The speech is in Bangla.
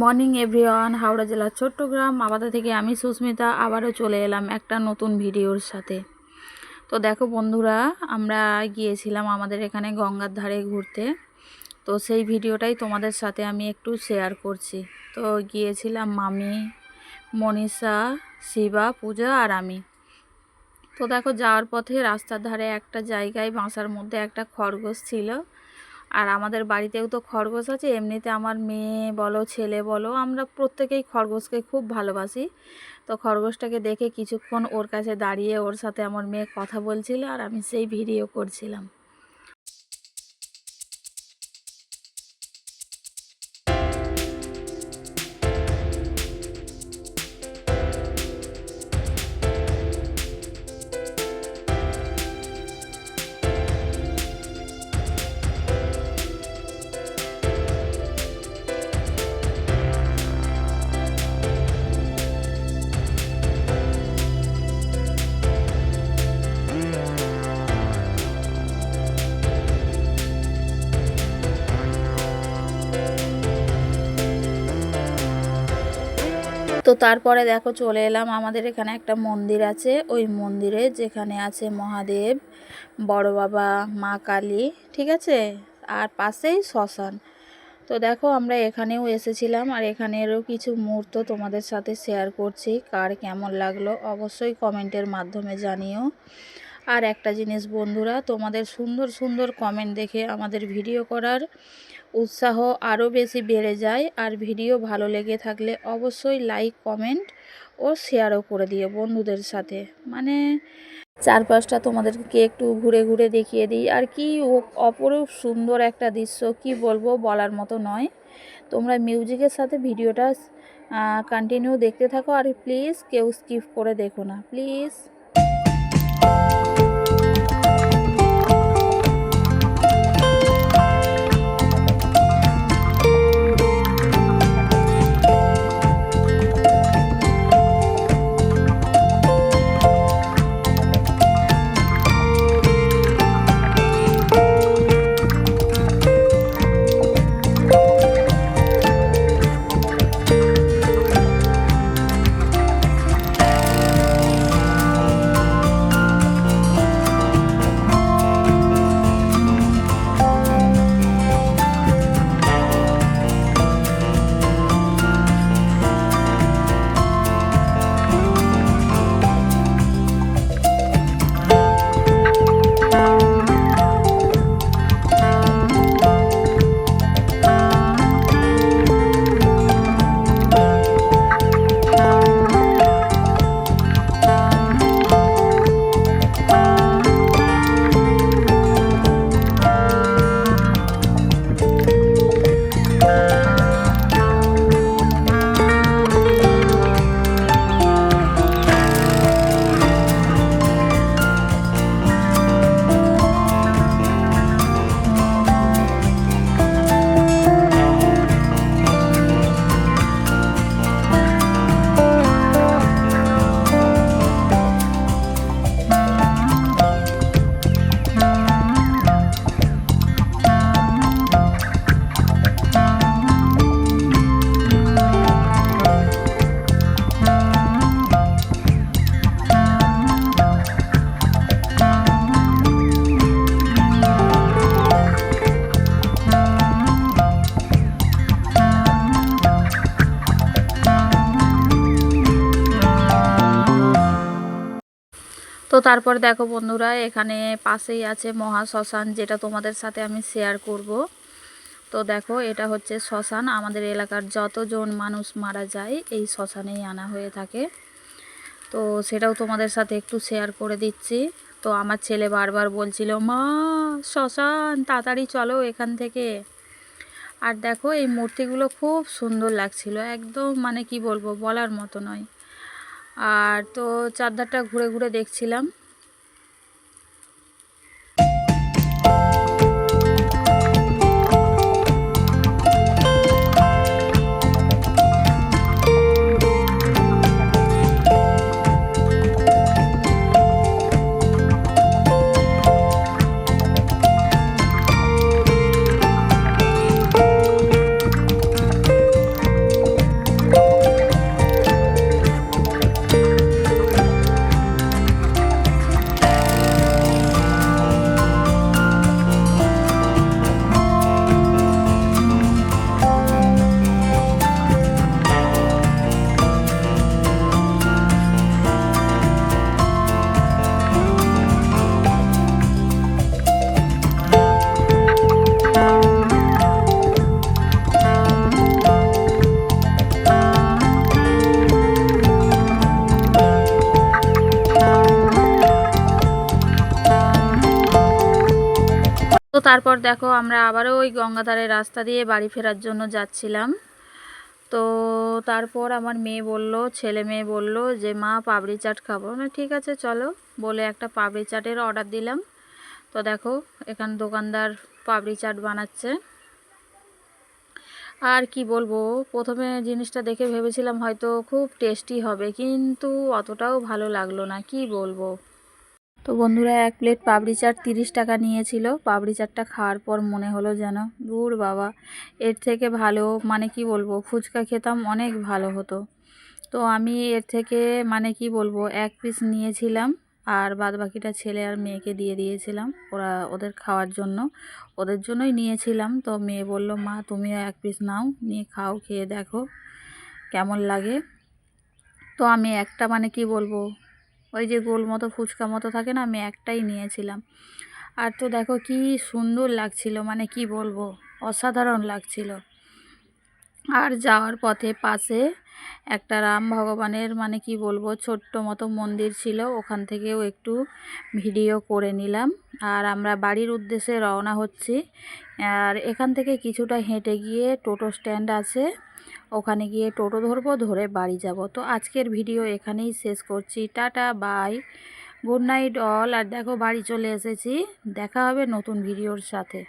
মর্নিং এভরিওয়ান, হাওড়া জেলার চট্টগ্রাম আবাদা থেকে আমি সুস্মিতা, আবারও চলে এলাম একটা নতুন ভিডিওর সাথে। তো দেখো বন্ধুরা, আমরা গিয়েছিলাম আমাদের এখানে গঙ্গার ধারে ঘুরতে। তো সেই ভিডিওটাই তোমাদের সাথে আমি একটু শেয়ার করছি। তো গিয়েছিলাম মামি, মনীষা, শিবা, পূজা আর আমি। তো দেখো যাওয়ার পথে রাস্তার ধারে একটা জায়গায় বাসার মধ্যে একটা খরগোশ ছিল। আর আমাদের বাড়িতেও তো খরগোশ আছে, এমনিতে আমার মেয়ে বলো, ছেলে বলো, আমরা প্রত্যেকেই খরগোশকে খুব ভালোবাসি। তো খরগোশটাকে দেখে কিছুক্ষণ ওর কাছে দাঁড়িয়ে ওর সাথে আমার মেয়ে কথা বলছিল আর আমি সেই ভিডিও করছিলাম। তো তারপরে দেখো চলে এলাম। আমাদের এখানে একটা মন্দির আছে। ওই মন্দিরে যেখানে আছে মহাদেব, বড় বাবা, মা কালী, ঠিক আছে? আর পাশেই শ্মশান। তো দেখো আমরা এখানেও এসেছিলাম আর এখানেরও কিছু মুহূর্ত তোমাদের সাথে শেয়ার করছি। কার কেমন লাগল অবশ্যই কমেন্টের মাধ্যমে জানিও। আর একটা জিনিস বন্ধুরা, তোমাদের সুন্দর সুন্দর কমেন্ট দেখে আমাদের ভিডিও করার উৎসাহ আরও বেশি বেড়ে যায়। আর ভিডিও ভালো লেগে থাকলে অবশ্যই লাইক কমেন্ট ও শেয়ারও করে দিও বন্ধুদের সাথে। মানে চারপাশটা তোমাদেরকে একটু ঘুরে ঘুরে দেখিয়ে দিই। আর কি অপরূপ সুন্দর একটা দৃশ্য, কি বলব বলার মতো নয়। তোমরা মিউজিকের সাথে ভিডিওটা কন্টিনিউ দেখতে থাকো। আর প্লিজ কেউ স্কিপ করে দেখো না। প্লিজ তো তারপর দেখো বন্ধুরা, এখানে পাশেই আছে মহা শ্মশান, যেটা তোমাদের সাথে আমি শেয়ার করব। তো দেখো, এটা হচ্ছে শ্মশান। আমাদের এলাকার যতজন মানুষ মারা যায়, এই শ্মশানেই আনা হয়ে থাকে। তো সেটাও তোমাদের সাথে একটু শেয়ার করে দিচ্ছি। তো আমার ছেলে বারবার বলছিল, মা, শ্মশান, তাড়াতাড়ি চলো এখান থেকে। আর দেখো, এই মূর্তিগুলো খুব সুন্দর লাগছিল, একদম মানে কি বলব, বলার মতো নয়। আর তো চারধারটা ঘুরে ঘুরে দেখছিলাম। তারপর দেখো আমরা আবারও ওই গঙ্গাধারের রাস্তা দিয়ে বাড়ি ফেরার জন্য যাচ্ছিলাম। তো তারপর আমার মেয়ে বলল, ছেলে মেয়ে বলল যে, মা পাপড়ি চাট খাব? না, ঠিক আছে, চলো। বলে একটা পাপড়ি চাটের অর্ডার দিলাম। তো দেখো, এখানে দোকানদার পাপড়ি চাট বানাচ্ছে। আর কি বলব, প্রথমে জিনিসটা দেখে ভেবেছিলাম হয়তো খুব টেস্টি হবে, কিন্তু অতটাও ভালো লাগল না, কি বলব? তো বন্ধুরা, এক প্লেট পাপড়ি চাট তিরিশ টাকা নিয়েছিল। পাপড়ি চাটটা খাওয়ার পর মনে হলো যেন, দূর বাবা, এর থেকে ভালো মানে কি বলব, ফুচকা খেতাম অনেক ভালো হতো। তো আমি এর থেকে মানে কি বলব, এক পিস নিয়েছিলাম, আর বাদ বাকিটা ছেলে আর মেয়েকে দিয়ে দিয়েছিলাম, ওরা ওদের খাওয়ার জন্য। ওদের জন্যই নিয়েছিলাম, তো মেয়ে বলল, মা তুমিও এক পিস নাও, নিয়ে খাও, খেয়ে দেখো, কেমন লাগে? তো আমি একটা মানে কি বলব ওই যে গোল মতো, ফুচকা মতো থাকে না, আমি একটাই নিয়েছিলাম। আর তো দেখো কি সুন্দর লাগছিল মানে কি বলব, অসাধারণ লাগছিল। আর যাওয়ার পথে পাশে একটা রাম ভগবানের মানে কি বলব, ছোট্ট মতো মন্দির ছিল, ওখান থেকেও একটু ভিডিও করে নিলাম। আর আমরা বাড়ির উদ্দেশ্যে রওনা হচ্ছি। আর এখান থেকে কিছুটা হেঁটে গিয়ে টোটো স্ট্যান্ড আছে। ওখানে গিয়ে টোটো ধরবো, ধরে বাড়ি যাব। তো আজকের ভিডিও এখানেই শেষ করছি। Tata, bye. Good night all. আর দেখো, বাড়ি চলে এসেছি। দেখা হবে নতুন ভিডিওর সাথে।